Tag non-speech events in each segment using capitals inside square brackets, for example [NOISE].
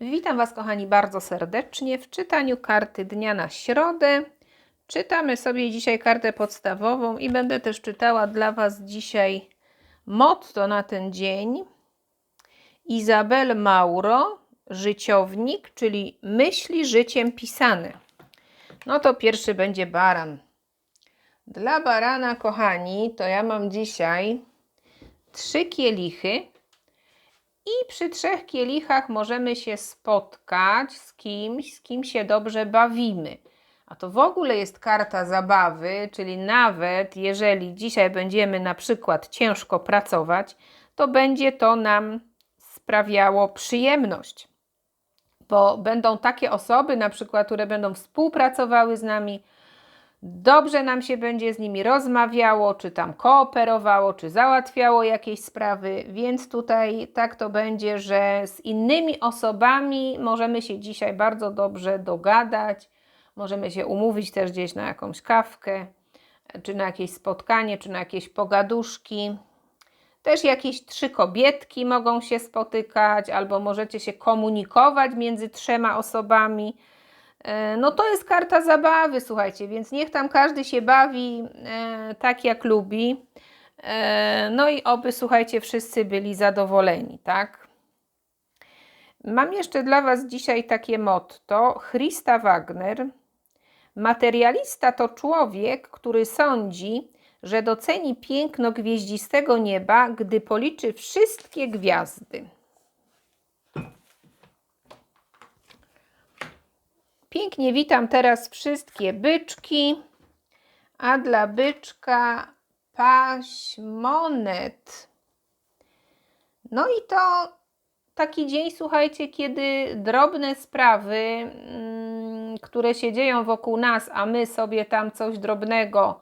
Witam Was, kochani, bardzo serdecznie w czytaniu karty dnia na środę. Czytamy sobie dzisiaj kartę podstawową i będę też czytała dla Was dzisiaj motto na ten dzień. Izabel Mauro, życiownik, czyli myśli życiem pisane. No to pierwszy będzie baran. Dla barana, kochani, to ja mam dzisiaj trzy kielichy. I przy trzech kielichach możemy się spotkać z kimś, z kim się dobrze bawimy. A to w ogóle jest karta zabawy, czyli nawet jeżeli dzisiaj będziemy na przykład ciężko pracować, to będzie to nam sprawiało przyjemność. Bo będą takie osoby, na przykład, które będą współpracowały z nami, dobrze nam się będzie z nimi rozmawiało, czy tam kooperowało, czy załatwiało jakieś sprawy, więc tutaj tak to będzie, że z innymi osobami możemy się dzisiaj bardzo dobrze dogadać, możemy się umówić też gdzieś na jakąś kawkę, czy na jakieś spotkanie, czy na jakieś pogaduszki. Też jakieś trzy kobietki mogą się spotykać, albo możecie się komunikować między trzema osobami. E, no to jest karta zabawy, słuchajcie, więc niech tam każdy się bawi e, tak jak lubi. E, no i oby, słuchajcie, wszyscy byli zadowoleni, tak? Mam jeszcze dla Was dzisiaj takie motto Christa Wagner. Materialista to człowiek, który sądzi, że doceni piękno gwieździstego nieba, gdy policzy wszystkie gwiazdy. Pięknie witam teraz wszystkie byczki, a dla byczka paś monet. No i to taki dzień, słuchajcie, kiedy drobne sprawy, mm, które się dzieją wokół nas, a my sobie tam coś drobnego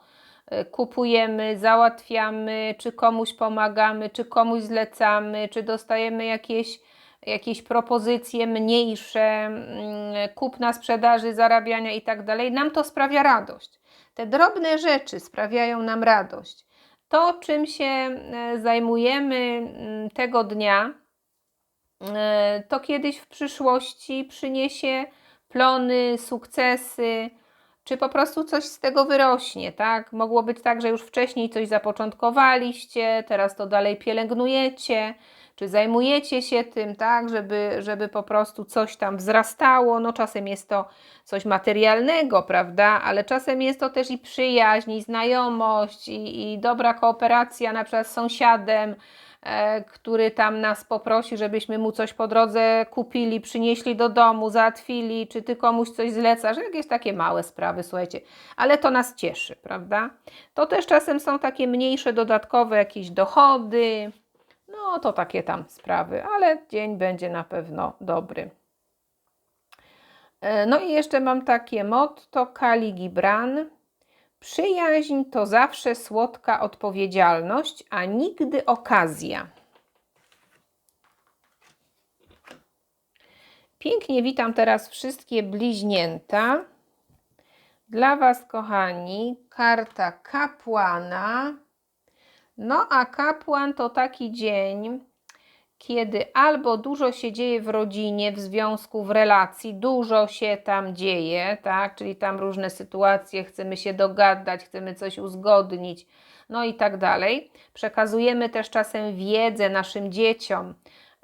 y, kupujemy, załatwiamy, czy komuś pomagamy, czy komuś zlecamy, czy dostajemy jakieś jakieś propozycje mniejsze, mm, kupna sprzedaży, zarabiania i tak dalej, nam to sprawia radość. Te drobne rzeczy sprawiają nam radość. To, czym się e, zajmujemy mm, tego dnia, e, to kiedyś w przyszłości przyniesie plony, sukcesy, czy po prostu coś z tego wyrośnie, tak? Mogło być tak, że już wcześniej coś zapoczątkowaliście, teraz to dalej pielęgnujecie, czy zajmujecie się tym, tak, żeby, żeby po prostu coś tam wzrastało. No czasem jest to coś materialnego, prawda, ale czasem jest to też i przyjaźń, i znajomość, i, i dobra kooperacja na przykład z sąsiadem, e, który tam nas poprosi, żebyśmy mu coś po drodze kupili, przynieśli do domu, załatwili, czy ty komuś coś zlecasz, jakieś takie małe sprawy, słuchajcie, ale to nas cieszy, prawda? To też czasem są takie mniejsze, dodatkowe jakieś dochody, no to takie tam sprawy, ale dzień będzie na pewno dobry. E, no i jeszcze mam takie motto Kali Gibran. Przyjaźń to zawsze słodka odpowiedzialność, a nigdy okazja. Pięknie witam teraz wszystkie bliźnięta. Dla Was, kochani, karta kapłana no a kapłan to taki dzień, kiedy albo dużo się dzieje w rodzinie, w związku, w relacji, dużo się tam dzieje, tak? Czyli tam różne sytuacje, chcemy się dogadać, chcemy coś uzgodnić, no i tak dalej. Przekazujemy też czasem wiedzę naszym dzieciom,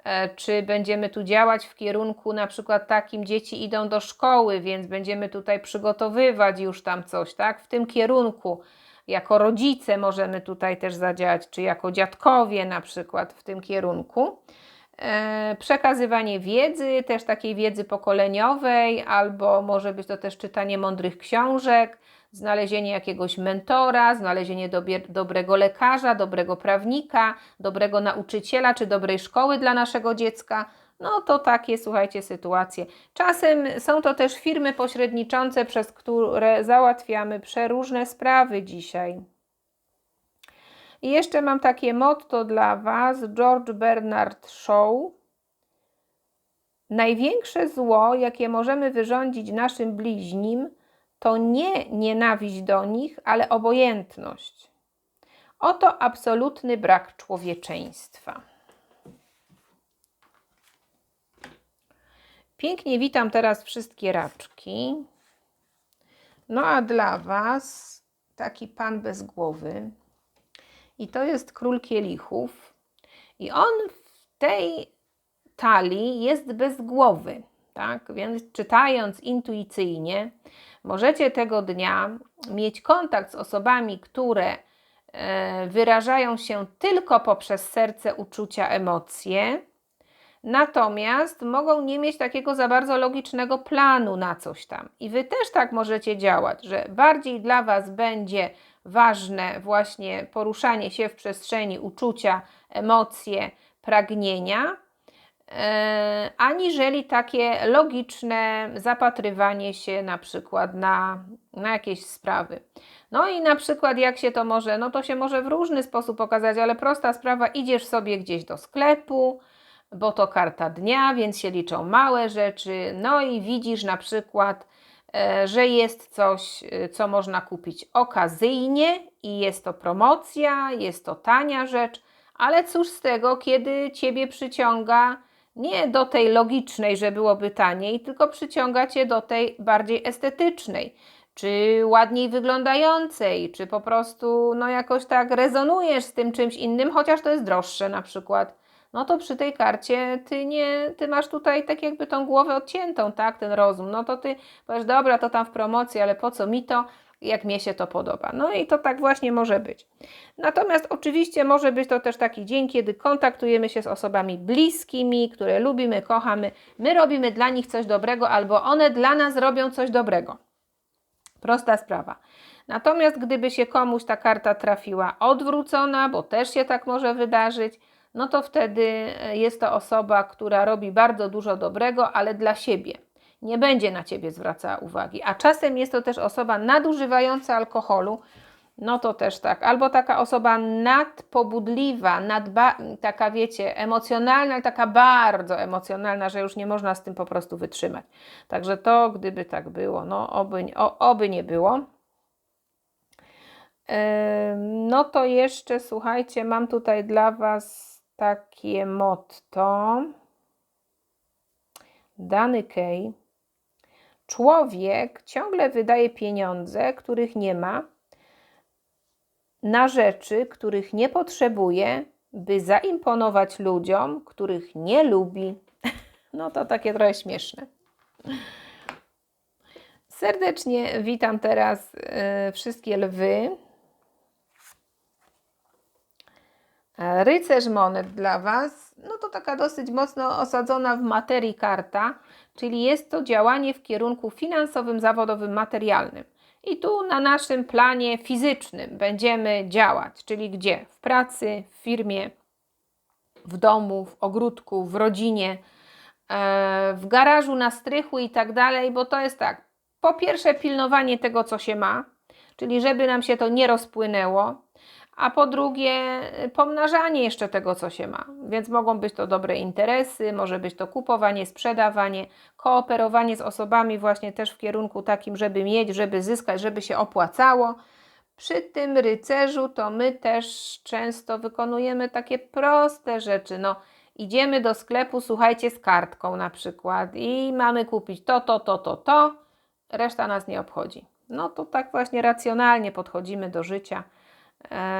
e, czy będziemy tu działać w kierunku na przykład takim, dzieci idą do szkoły, więc będziemy tutaj przygotowywać już tam coś, tak? W tym kierunku jako rodzice możemy tutaj też zadziałać, czy jako dziadkowie na przykład w tym kierunku. E, przekazywanie wiedzy, też takiej wiedzy pokoleniowej, albo może być to też czytanie mądrych książek, znalezienie jakiegoś mentora, znalezienie dobrego lekarza, dobrego prawnika, dobrego nauczyciela czy dobrej szkoły dla naszego dziecka. No to takie, słuchajcie, sytuacje. Czasem są to też firmy pośredniczące, przez które załatwiamy przeróżne sprawy dzisiaj. I jeszcze mam takie motto dla Was, George Bernard Shaw. Największe zło, jakie możemy wyrządzić naszym bliźnim, to nie nienawiść do nich, ale obojętność. Oto absolutny brak człowieczeństwa. Pięknie witam teraz wszystkie raczki. No a dla Was taki pan bez głowy. I to jest król kielichów. I on w tej talii jest bez głowy. Tak? Więc czytając intuicyjnie, możecie tego dnia mieć kontakt z osobami, które e, wyrażają się tylko poprzez serce, uczucia, emocje Natomiast mogą nie mieć takiego za bardzo logicznego planu na coś tam. I wy też tak możecie działać, że bardziej dla was będzie ważne właśnie poruszanie się w przestrzeni uczucia, emocje, pragnienia, e, aniżeli takie logiczne zapatrywanie się na przykład na, na jakieś sprawy. No i na przykład jak się to może, no to się może w różny sposób okazać, ale prosta sprawa, idziesz sobie gdzieś do sklepu, bo to karta dnia, więc się liczą małe rzeczy. No i widzisz na przykład, e, że jest coś, e, co można kupić okazyjnie i jest to promocja, jest to tania rzecz, ale cóż z tego, kiedy ciebie przyciąga nie do tej logicznej, że byłoby taniej, tylko przyciąga cię do tej bardziej estetycznej, czy ładniej wyglądającej, czy po prostu no jakoś tak rezonujesz z tym czymś innym, chociaż to jest droższe na przykład no to przy tej karcie ty nie, ty masz tutaj tak jakby tą głowę odciętą, tak, ten rozum. No to ty powiesz, dobra, to tam w promocji, ale po co mi to, jak mnie się to podoba. No i to tak właśnie może być. Natomiast oczywiście może być to też taki dzień, kiedy kontaktujemy się z osobami bliskimi, które lubimy, kochamy. My robimy dla nich coś dobrego, albo one dla nas robią coś dobrego. Prosta sprawa. Natomiast gdyby się komuś ta karta trafiła odwrócona, bo też się tak może wydarzyć, no to wtedy e, jest to osoba, która robi bardzo dużo dobrego, ale dla siebie. Nie będzie na ciebie zwracała uwagi. A czasem jest to też osoba nadużywająca alkoholu, no to też tak. Albo taka osoba nadpobudliwa, nadba, taka wiecie, emocjonalna, ale taka bardzo emocjonalna, że już nie można z tym po prostu wytrzymać. Także to, gdyby tak było, no oby, o, oby nie było. No to jeszcze słuchajcie, mam tutaj dla Was takie motto. Dany Kej. Człowiek ciągle wydaje pieniądze, których nie ma, na rzeczy, których nie potrzebuje, by zaimponować ludziom, których nie lubi. [LAUGHS] No to takie trochę śmieszne. Serdecznie witam teraz y, wszystkie lwy. E, rycerz monet dla Was, no to taka dosyć mocno osadzona w materii karta, czyli jest to działanie w kierunku finansowym, zawodowym, materialnym. I tu na naszym planie fizycznym będziemy działać, czyli gdzie? W pracy, w firmie, w domu, w ogródku, w rodzinie, e, w garażu, na strychu i tak dalej, bo to jest tak. Po pierwsze, pilnowanie tego, co się ma, czyli żeby nam się to nie rozpłynęło, a po drugie pomnażanie jeszcze tego, co się ma. Więc mogą być to dobre interesy, może być to kupowanie, sprzedawanie, kooperowanie z osobami właśnie też w kierunku takim, żeby mieć, żeby zyskać, żeby się opłacało. Przy tym rycerzu to my też często wykonujemy takie proste rzeczy. No, idziemy do sklepu, słuchajcie, z kartką na przykład i mamy kupić to, to, to, to, to, reszta nas nie obchodzi. No to tak właśnie racjonalnie podchodzimy do życia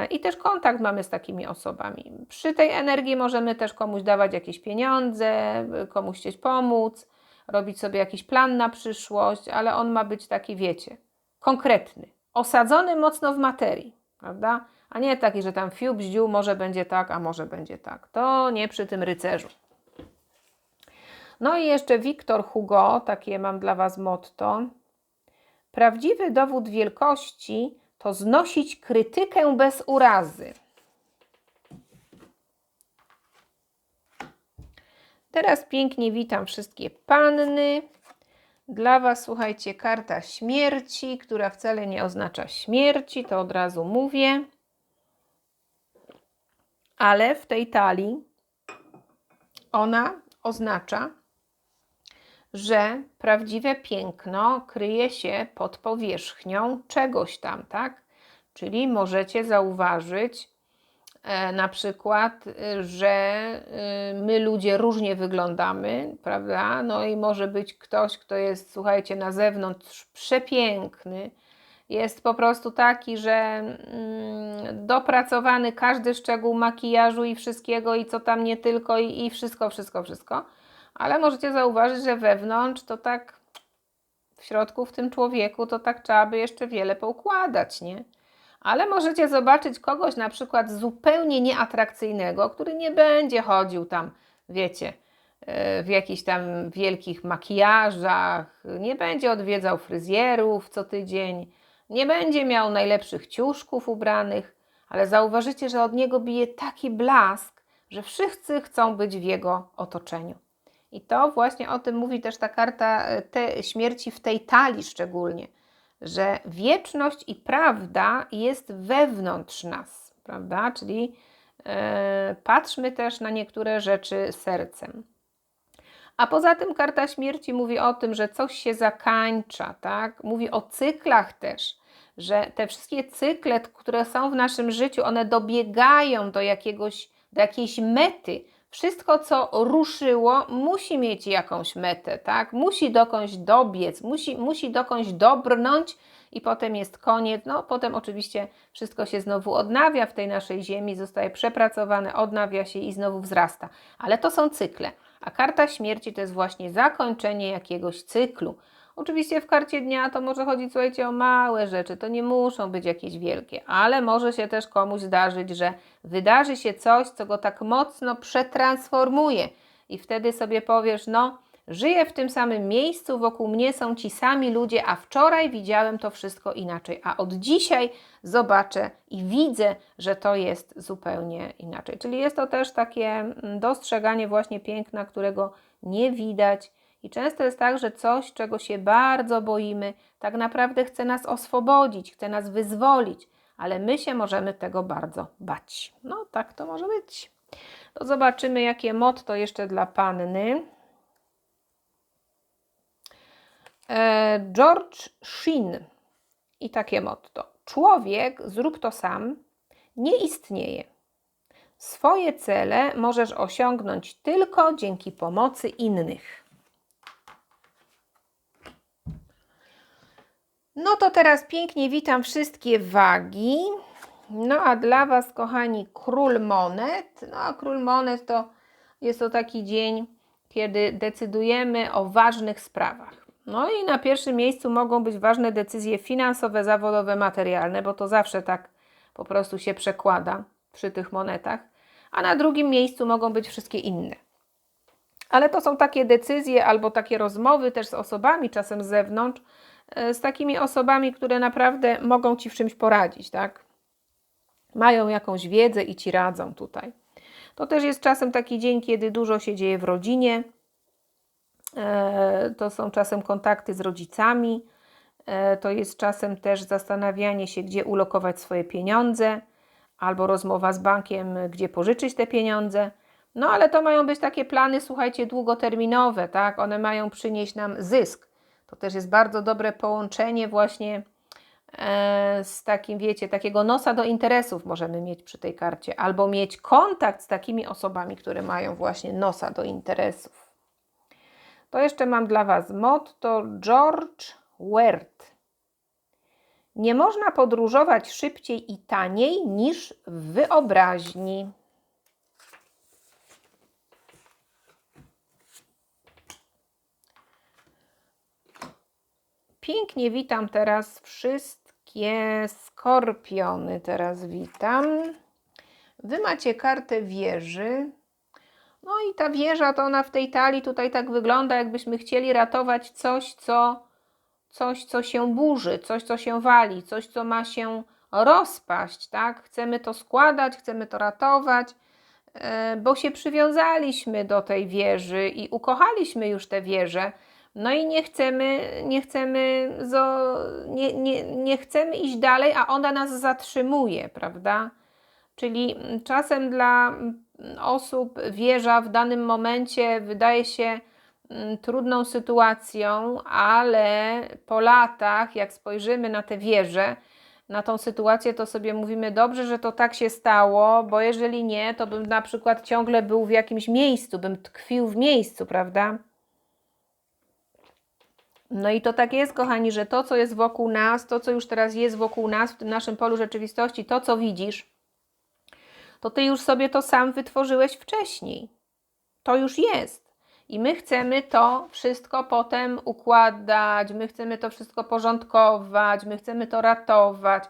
I też kontakt mamy z takimi osobami. Przy tej energii możemy też komuś dawać jakieś pieniądze, komuś chcieć pomóc, robić sobie jakiś plan na przyszłość, ale on ma być taki, wiecie, konkretny, osadzony mocno w materii, prawda? A nie taki, że tam fiu, bździu, może będzie tak, a może będzie tak. To nie przy tym rycerzu. No i jeszcze Wiktor Hugo, takie mam dla Was motto. Prawdziwy dowód wielkości to znosić krytykę bez urazy. Teraz pięknie witam wszystkie panny. Dla Was, słuchajcie, karta śmierci, która wcale nie oznacza śmierci, to od razu mówię. Ale w tej talii ona oznacza, że prawdziwe piękno kryje się pod powierzchnią czegoś tam, tak? Czyli możecie zauważyć E, na przykład, y, że y, my ludzie różnie wyglądamy, prawda? No i może być ktoś, kto jest, słuchajcie, na zewnątrz przepiękny, jest po prostu taki, że mm, dopracowany każdy szczegół makijażu i wszystkiego, i co tam nie tylko, i, i wszystko, wszystko, wszystko. Ale możecie zauważyć, że wewnątrz to tak w środku, w tym człowieku, to tak trzeba by jeszcze wiele poukładać, nie? Ale możecie zobaczyć kogoś na przykład zupełnie nieatrakcyjnego, który nie będzie chodził tam, wiecie, e, w jakichś tam wielkich makijażach, nie będzie odwiedzał fryzjerów co tydzień, nie będzie miał najlepszych ciuszków ubranych, ale zauważycie, że od niego bije taki blask, że wszyscy chcą być w jego otoczeniu. I to właśnie o tym mówi też ta karta e, te śmierci w tej talii szczególnie że wieczność i prawda jest wewnątrz nas, prawda? Czyli e, patrzmy też na niektóre rzeczy sercem. A poza tym karta śmierci mówi o tym, że coś się zakańcza, tak? Mówi o cyklach też, że te wszystkie cykle, które są w naszym życiu, one dobiegają do jakiegoś, do jakiejś mety, wszystko, co ruszyło, musi mieć jakąś metę, tak? Musi dokądś dobiec, musi, musi dokądś dobrnąć i potem jest koniec. No, potem oczywiście wszystko się znowu odnawia w tej naszej ziemi, zostaje przepracowane, odnawia się i znowu wzrasta. Ale to są cykle. A karta śmierci to jest właśnie zakończenie jakiegoś cyklu. Oczywiście w karcie dnia to może chodzić, słuchajcie, o małe rzeczy, to nie muszą być jakieś wielkie, ale może się też komuś zdarzyć, że wydarzy się coś, co go tak mocno przetransformuje i wtedy sobie powiesz, no, żyję w tym samym miejscu, wokół mnie są ci sami ludzie, a wczoraj widziałem to wszystko inaczej, a od dzisiaj zobaczę i widzę, że to jest zupełnie inaczej. Czyli jest to też takie mm, dostrzeganie właśnie piękna, którego nie widać i często jest tak, że coś, czego się bardzo boimy, tak naprawdę chce nas oswobodzić, chce nas wyzwolić, ale my się możemy tego bardzo bać. No tak to może być. To zobaczymy, jakie motto jeszcze dla panny. E, George Sheen i takie motto. Człowiek, zrób to sam, nie istnieje. Swoje cele możesz osiągnąć tylko dzięki pomocy innych. No to teraz pięknie witam wszystkie wagi. No a dla Was, kochani, król monet. No a król monet to jest to taki dzień, kiedy decydujemy o ważnych sprawach. No i na pierwszym miejscu mogą być ważne decyzje finansowe, zawodowe, materialne, bo to zawsze tak po prostu się przekłada przy tych monetach. A na drugim miejscu mogą być wszystkie inne. Ale to są takie decyzje albo takie rozmowy też z osobami, czasem z zewnątrz, z takimi osobami, które naprawdę mogą Ci w czymś poradzić, tak? Mają jakąś wiedzę i Ci radzą tutaj. To też jest czasem taki dzień, kiedy dużo się dzieje w rodzinie. E, to są czasem kontakty z rodzicami. E, to jest czasem też zastanawianie się, gdzie ulokować swoje pieniądze, albo rozmowa z bankiem, gdzie pożyczyć te pieniądze. No ale to mają być takie plany, słuchajcie, długoterminowe, tak? One mają przynieść nam zysk. To też jest bardzo dobre połączenie właśnie e, z takim, wiecie, takiego nosa do interesów możemy mieć przy tej karcie, albo mieć kontakt z takimi osobami, które mają właśnie nosa do interesów. To jeszcze mam dla Was motto George Wert. Nie można podróżować szybciej i taniej niż w wyobraźni. Pięknie witam teraz wszystkie skorpiony. Teraz witam. Wy macie kartę wieży. No i ta wieża to ona w tej talii tutaj tak wygląda, jakbyśmy chcieli ratować coś, co, coś, co się burzy, coś, co się wali, coś, co ma się rozpaść, tak? Chcemy to składać, chcemy to ratować, e, bo się przywiązaliśmy do tej wieży i ukochaliśmy już tę wieżę no i nie chcemy, nie chcemy, nie, nie, nie chcemy iść dalej, a ona nas zatrzymuje, prawda? Czyli czasem dla osób wieża w danym momencie wydaje się mm, trudną sytuacją, ale po latach, jak spojrzymy na tę wieżę, na tą sytuację, to sobie mówimy dobrze, że to tak się stało, bo jeżeli nie, to bym na przykład ciągle był w jakimś miejscu, bym tkwił w miejscu, prawda? No i to tak jest, kochani, że to, co jest wokół nas, to, co już teraz jest wokół nas, w tym naszym polu rzeczywistości, to, co widzisz, to ty już sobie to sam wytworzyłeś wcześniej. To już jest. I my chcemy to wszystko potem układać, my chcemy to wszystko porządkować, my chcemy to ratować,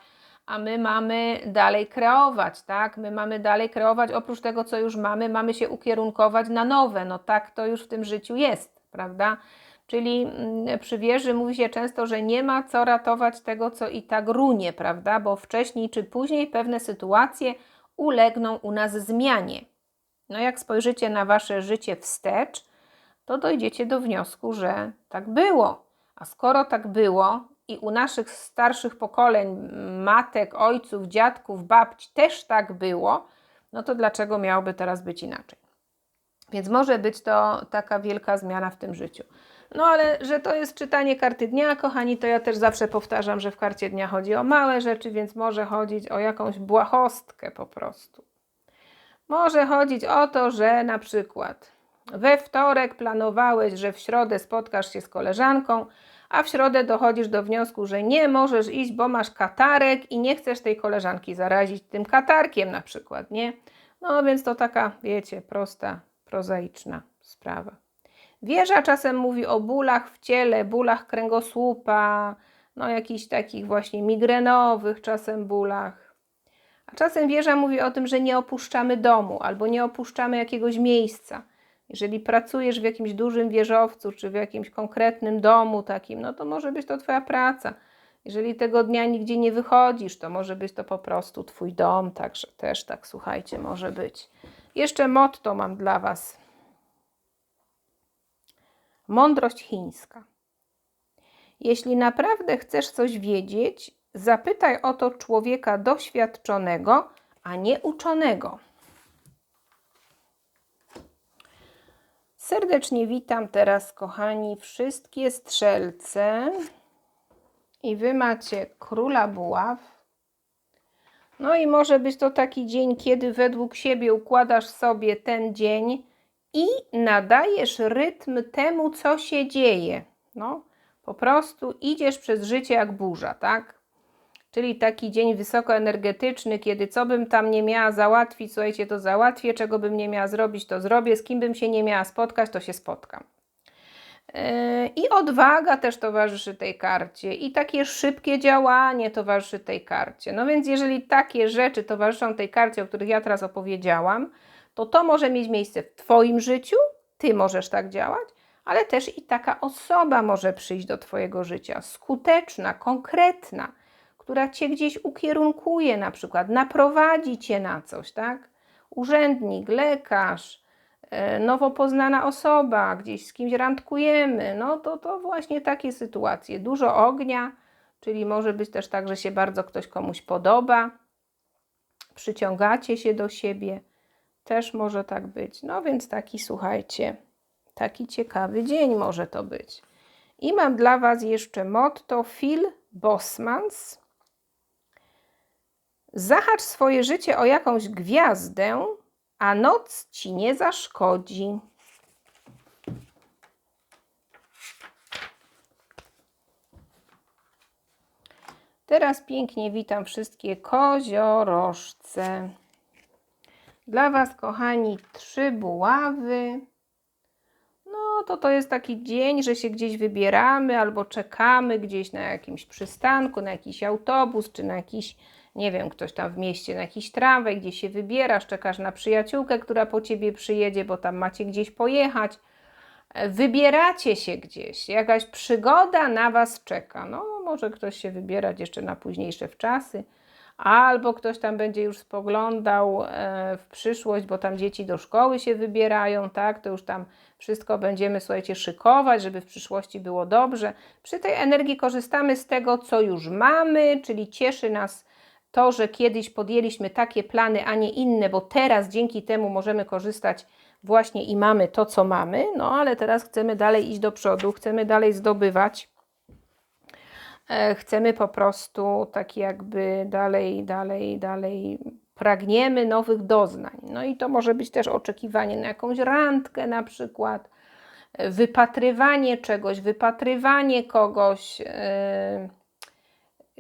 a my mamy dalej kreować, tak? My mamy dalej kreować, oprócz tego, co już mamy, mamy się ukierunkować na nowe. No tak to już w tym życiu jest, prawda? Czyli mm, przy wieży mówi się często, że nie ma co ratować tego, co i tak runie, prawda? Bo wcześniej czy później pewne sytuacje ulegną u nas zmianie. No jak spojrzycie na wasze życie wstecz, to dojdziecie do wniosku, że tak było. A skoro tak było i u naszych starszych pokoleń, matek, ojców, dziadków, babci też tak było, no to dlaczego miałoby teraz być inaczej? Więc może być to taka wielka zmiana w tym życiu. No ale że to jest czytanie karty dnia, kochani, to ja też zawsze powtarzam, że w karcie dnia chodzi o małe rzeczy, więc może chodzić o jakąś błahostkę po prostu. Może chodzić o to, że na przykład we wtorek planowałeś, że w środę spotkasz się z koleżanką, a w środę dochodzisz do wniosku, że nie możesz iść, bo masz katarek i nie chcesz tej koleżanki zarazić tym katarkiem na przykład, nie? No więc to taka, wiecie, prosta, prozaiczna sprawa. Wieża czasem mówi o bólach w ciele, bólach kręgosłupa, no jakichś takich właśnie migrenowych czasem bólach. A czasem wieża mówi o tym, że nie opuszczamy domu albo nie opuszczamy jakiegoś miejsca. Jeżeli pracujesz w jakimś dużym wieżowcu czy w jakimś konkretnym domu takim, no to może być to Twoja praca. Jeżeli tego dnia nigdzie nie wychodzisz, to może być to po prostu Twój dom, także też tak, słuchajcie, może być. Jeszcze motto mam dla Was. Mądrość chińska. Jeśli naprawdę chcesz coś wiedzieć, zapytaj o to człowieka doświadczonego, a nie uczonego. Serdecznie witam teraz, kochani, wszystkie strzelce. I wy macie króla buław. No i może być to taki dzień, kiedy według siebie układasz sobie ten dzień i nadajesz rytm temu, co się dzieje. No, po prostu idziesz przez życie jak burza, tak? Czyli taki dzień wysokoenergetyczny, kiedy co bym tam nie miała załatwić, słuchajcie, to załatwię, czego bym nie miała zrobić, to zrobię, z kim bym się nie miała spotkać, to się spotkam. Yy, I odwaga też towarzyszy tej karcie, i takie szybkie działanie towarzyszy tej karcie. No więc, jeżeli takie rzeczy towarzyszą tej karcie, o których ja teraz opowiedziałam, to to może mieć miejsce w Twoim życiu, Ty możesz tak działać, ale też i taka osoba może przyjść do Twojego życia, skuteczna, konkretna, która Cię gdzieś ukierunkuje, na przykład naprowadzi Cię na coś, tak? Urzędnik, lekarz, e, nowo poznana osoba, gdzieś z kimś randkujemy, no to, to właśnie takie sytuacje. Dużo ognia, czyli może być też tak, że się bardzo ktoś komuś podoba, przyciągacie się do siebie. Też może tak być. No więc taki, słuchajcie, taki ciekawy dzień może to być. I mam dla Was jeszcze motto Phil Bosmans. Zahacz swoje życie o jakąś gwiazdę, a noc ci nie zaszkodzi. Teraz pięknie witam wszystkie koziorożce. Dla Was, kochani, trzy buławy. No to to jest taki dzień, że się gdzieś wybieramy albo czekamy gdzieś na jakimś przystanku, na jakiś autobus, czy na jakiś, nie wiem, ktoś tam w mieście, na jakiś tramwaj, gdzie się wybierasz, czekasz na przyjaciółkę, która po Ciebie przyjedzie, bo tam macie gdzieś pojechać. Wybieracie się gdzieś, jakaś przygoda na Was czeka. No, może ktoś się wybierać jeszcze na późniejsze wczasy albo ktoś tam będzie już spoglądał e, w przyszłość, bo tam dzieci do szkoły się wybierają, tak? To już tam wszystko będziemy, słuchajcie, szykować, żeby w przyszłości było dobrze. Przy tej energii korzystamy z tego, co już mamy, czyli cieszy nas to, że kiedyś podjęliśmy takie plany, a nie inne, bo teraz dzięki temu możemy korzystać właśnie i mamy to, co mamy, no ale teraz chcemy dalej iść do przodu, chcemy dalej zdobywać chcemy po prostu tak jakby dalej, dalej, dalej pragniemy nowych doznań. No i to może być też oczekiwanie na jakąś randkę na przykład, e, wypatrywanie czegoś, wypatrywanie kogoś, yy,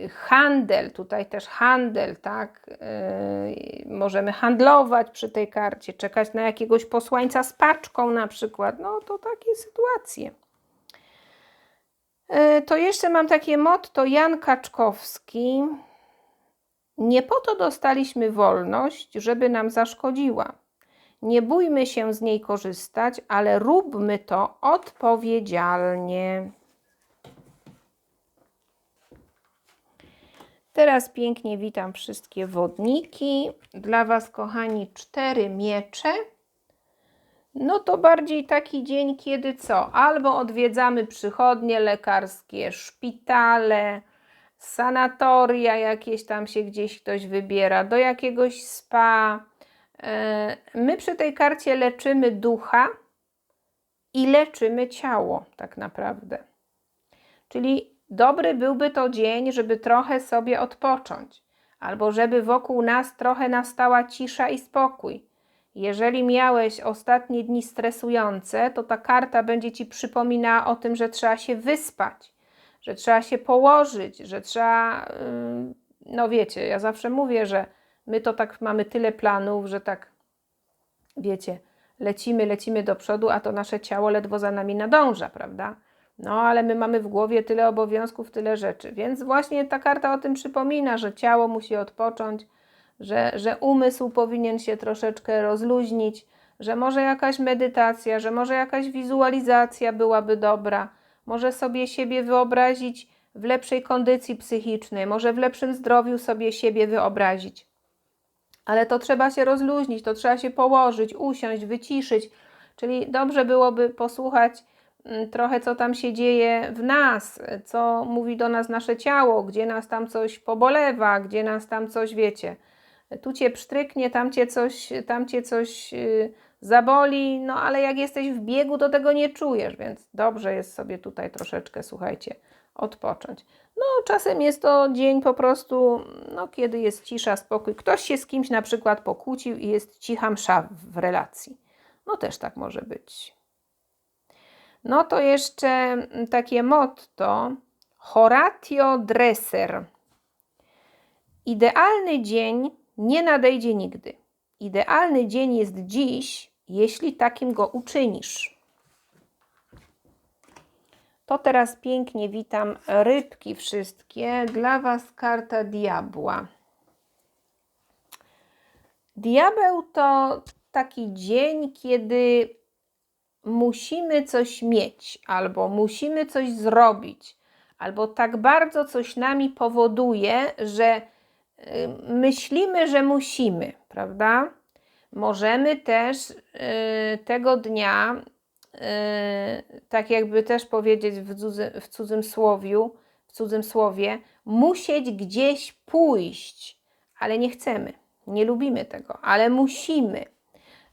handel, tutaj też handel, tak? Możemy handlować przy tej karcie, czekać na jakiegoś posłańca z paczką na przykład. No to takie sytuacje. Yy, to jeszcze mam takie motto Jan Kaczkowski. Nie po to dostaliśmy wolność, żeby nam zaszkodziła. Nie bójmy się z niej korzystać, ale róbmy to odpowiedzialnie. Teraz pięknie witam wszystkie wodniki. Dla Was, kochani, cztery miecze. No to bardziej taki dzień, kiedy co? Albo odwiedzamy przychodnie lekarskie, szpitale, sanatoria jakieś tam się gdzieś ktoś wybiera, do jakiegoś spa. E, my przy tej karcie leczymy ducha i leczymy ciało, tak naprawdę. Czyli dobry byłby to dzień, żeby trochę sobie odpocząć, albo żeby wokół nas trochę nastała cisza i spokój. Jeżeli miałeś ostatnie dni stresujące, to ta karta będzie ci przypominała o tym, że trzeba się wyspać że trzeba się położyć, że trzeba, no wiecie, ja zawsze mówię, że my to tak mamy tyle planów, że tak, wiecie, lecimy, lecimy do przodu, a to nasze ciało ledwo za nami nadąża, prawda? No, ale my mamy w głowie tyle obowiązków, tyle rzeczy. Więc właśnie ta karta o tym przypomina, że ciało musi odpocząć, że, że umysł powinien się troszeczkę rozluźnić, że może jakaś medytacja, że może jakaś wizualizacja byłaby dobra może sobie siebie wyobrazić w lepszej kondycji psychicznej, może w lepszym zdrowiu sobie siebie wyobrazić. Ale to trzeba się rozluźnić, to trzeba się położyć, usiąść, wyciszyć. Czyli dobrze byłoby posłuchać mm, trochę, co tam się dzieje w nas, co mówi do nas nasze ciało, gdzie nas tam coś pobolewa, gdzie nas tam coś, wiecie, tu cię psztryknie, tam cię coś, tam cię coś yy, zaboli, no ale jak jesteś w biegu, to tego nie czujesz, więc dobrze jest sobie tutaj troszeczkę, słuchajcie, odpocząć. No, czasem jest to dzień po prostu, no, kiedy jest cisza, spokój. Ktoś się z kimś na przykład pokłócił i jest cicha msza w relacji. No, też tak może być. No to jeszcze takie motto Horatio Dresser. Idealny dzień nie nadejdzie nigdy. Idealny dzień jest dziś, jeśli takim go uczynisz. To teraz pięknie witam rybki wszystkie. Dla Was karta diabła. Diabeł to taki dzień, kiedy musimy coś mieć, albo musimy coś zrobić, albo tak bardzo coś nami powoduje, że myślimy, że musimy, prawda? Możemy też y, tego dnia, y, tak jakby też powiedzieć w, w cudzym słowiu, w cudzym słowie, musieć gdzieś pójść, ale nie chcemy, nie lubimy tego, ale musimy.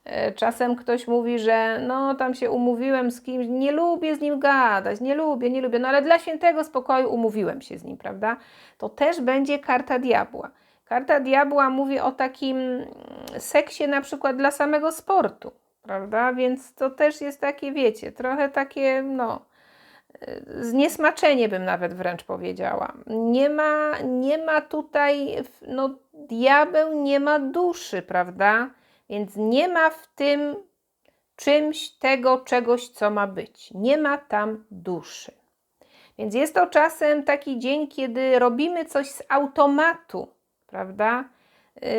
Y, czasem ktoś mówi, że no tam się umówiłem z kimś, nie lubię z nim gadać, nie lubię, nie lubię, no ale dla świętego spokoju umówiłem się z nim, prawda? To też będzie karta diabła. Karta diabła mówi o takim seksie na przykład dla samego sportu, prawda? Więc to też jest takie, wiecie, trochę takie, no, zniesmaczenie bym nawet wręcz powiedziała. Nie ma, nie ma tutaj, no, diabeł nie ma duszy, prawda? Więc nie ma w tym czymś tego czegoś, co ma być. Nie ma tam duszy. Więc jest to czasem taki dzień, kiedy robimy coś z automatu, prawda? Yy,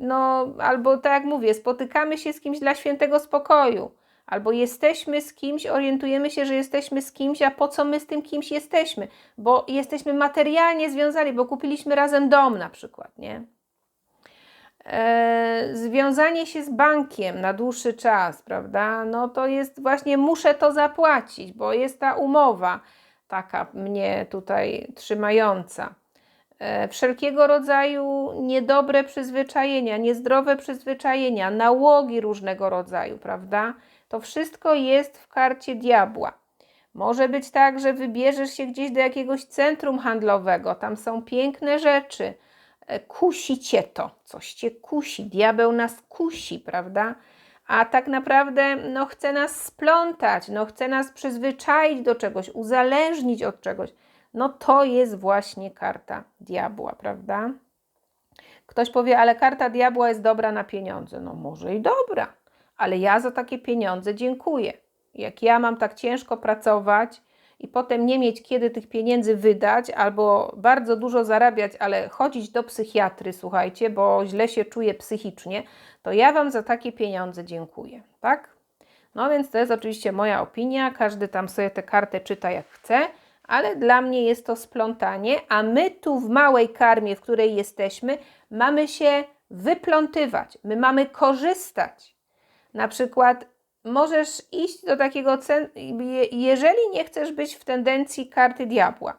no, albo tak jak mówię, spotykamy się z kimś dla świętego spokoju, albo jesteśmy z kimś, orientujemy się, że jesteśmy z kimś, a po co my z tym kimś jesteśmy? Bo jesteśmy materialnie związani, bo kupiliśmy razem dom na przykład, nie? E, związanie się z bankiem na dłuższy czas, prawda? No to jest właśnie, muszę to zapłacić, bo jest ta umowa taka mnie tutaj trzymająca. E, wszelkiego rodzaju niedobre przyzwyczajenia, niezdrowe przyzwyczajenia, nałogi różnego rodzaju, prawda? To wszystko jest w karcie diabła. Może być tak, że wybierzesz się gdzieś do jakiegoś centrum handlowego, tam są piękne rzeczy. E, Kusi cię to, coś cię kusi, diabeł nas kusi, prawda? A tak naprawdę no, chce nas splątać, no, chce nas przyzwyczaić do czegoś, uzależnić od czegoś. No to jest właśnie karta diabła, prawda? Ktoś powie, ale karta diabła jest dobra na pieniądze. No może i dobra, ale ja za takie pieniądze dziękuję. Jak ja mam tak ciężko pracować i potem nie mieć kiedy tych pieniędzy wydać, albo bardzo dużo zarabiać, ale chodzić do psychiatry, słuchajcie, bo źle się czuję psychicznie, to ja Wam za takie pieniądze dziękuję, tak? No więc to jest oczywiście moja opinia, każdy tam sobie tę kartę czyta jak chce, ale dla mnie jest to splątanie, a my tu w małej karmie, w której jesteśmy, mamy się wyplątywać, my mamy korzystać. Na przykład możesz iść do takiego centrum, jeżeli nie chcesz być w tendencji karty diabła,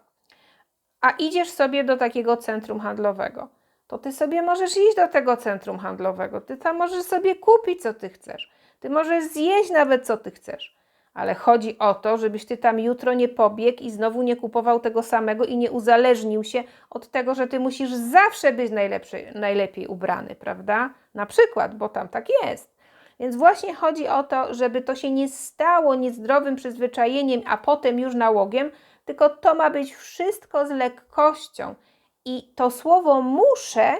a idziesz sobie do takiego centrum handlowego, to ty sobie możesz iść do tego centrum handlowego, ty tam możesz sobie kupić co ty chcesz, ty możesz zjeść nawet co ty chcesz. Ale chodzi o to, żebyś ty tam jutro nie pobiegł i znowu nie kupował tego samego i nie uzależnił się od tego, że ty musisz zawsze być najlepszy, najlepiej ubrany, prawda? Na przykład, bo tam tak jest. Więc właśnie chodzi o to, żeby to się nie stało niezdrowym przyzwyczajeniem, a potem już nałogiem, tylko to ma być wszystko z lekkością. I to słowo muszę,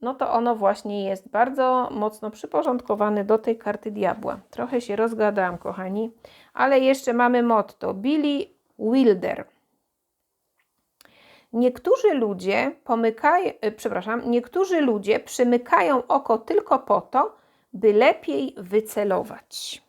no to ono właśnie jest bardzo mocno przyporządkowane do tej karty diabła. Trochę się rozgadałam, kochani, ale jeszcze mamy motto Billy Wilder. Niektórzy ludzie pomykają, e, przepraszam, niektórzy ludzie przymykają oko tylko po to, by lepiej wycelować.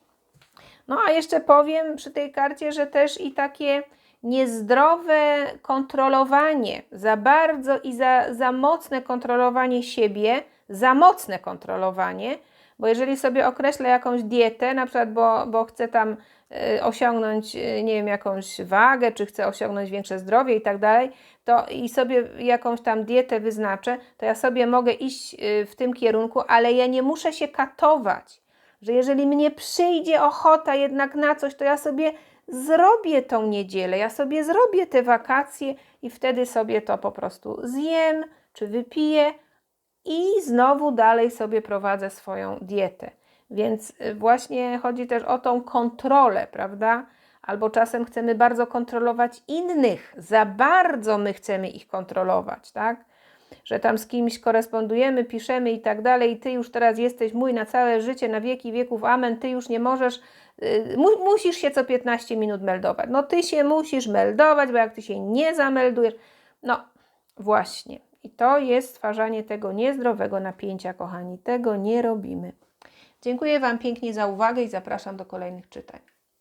No a jeszcze powiem przy tej karcie, że też i takie niezdrowe kontrolowanie, za bardzo i za, za mocne kontrolowanie siebie, za mocne kontrolowanie, bo jeżeli sobie określę jakąś dietę, na przykład, bo, bo chcę tam y, osiągnąć, y, nie wiem, jakąś wagę, czy chcę osiągnąć większe zdrowie i tak dalej, to i sobie jakąś tam dietę wyznaczę, to ja sobie mogę iść y, w tym kierunku, ale ja nie muszę się katować, że jeżeli mnie przyjdzie ochota jednak na coś, to ja sobie zrobię tą niedzielę, ja sobie zrobię te wakacje i wtedy sobie to po prostu zjem czy wypiję i znowu dalej sobie prowadzę swoją dietę. Więc y, właśnie chodzi też o tą kontrolę, prawda? Albo czasem chcemy bardzo kontrolować innych, za bardzo my chcemy ich kontrolować, tak? Że tam z kimś korespondujemy, piszemy i tak dalej, i ty już teraz jesteś mój na całe życie, na wieki wieków, amen, ty już nie możesz Y, mu, musisz się co 15 minut meldować. No ty się musisz meldować, bo jak ty się nie zameldujesz, no właśnie. I to jest stwarzanie tego niezdrowego napięcia, kochani. Tego nie robimy. Dziękuję Wam pięknie za uwagę i zapraszam do kolejnych czytań.